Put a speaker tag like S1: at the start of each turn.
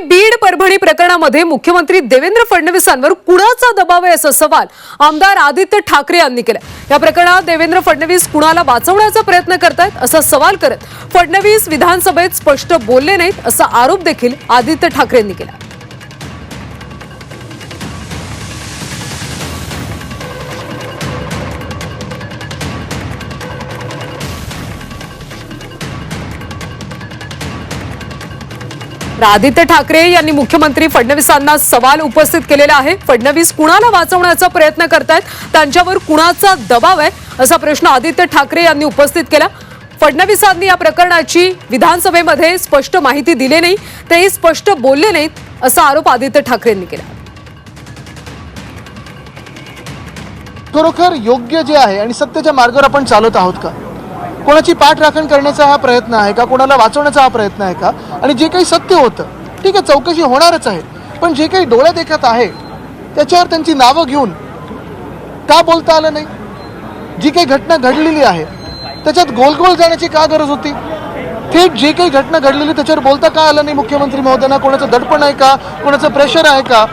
S1: बीड परभणी प्रकरणामध्ये मुख्यमंत्री देवेंद्र फडणवीसांवर कुणाचा दबाव आहे असा सवाल आमदार आदित्य ठाकरे यांनी केला या प्रकरणात देवेंद्र फडणवीस कुणाला वाचवण्याचा प्रयत्न करतायत असा सवाल करत फडणवीस विधानसभेत स्पष्ट बोलले नाहीत असा आरोप देखील आदित्य ठाकरेंनी केला. आदित्य ठाकरे यांनी मुख्यमंत्री फडणवीसांना सवाल उपस्थित केलेला आहे. फडणवीस कुणाला वाचवण्याचा प्रयत्न करतायत? त्यांच्यावर कुणाचा दबाव आहे? असा प्रश्न आदित्य ठाकरे यांनी उपस्थित केला. फडणवीसांनी या प्रकरणाची विधानसभेमध्ये स्पष्ट माहिती दिली नाही. तेही स्पष्ट बोलले नाहीत असा आरोप आदित्य ठाकरेंनी केला.
S2: खरोखर योग्य जे आहे आणि सत्याच्या मार्गावर आपण चालत आहोत का? कोणाची पाठराखण करण्याचा हा प्रयत्न आहे का? कोणाला वाचवण्याचा हा प्रयत्न आहे का? आणि जे काही सत्य होतं ठीक आहे चौकशी होणारच आहे पण जे काही डोळ्या देखत आहे त्याच्यावर त्यांची नावं घेऊन का बोलता आलं नाही? जी काही घटना घडलेली आहे त्याच्यात गोलगोल जाण्याची का गरज होती? थेट जे काही घटना घडलेली त्याच्यावर बोलता का आलं नाही मुख्यमंत्री महोदयांना? कोणाचं दडपण आहे का? कोणाचं प्रेशर आहे का?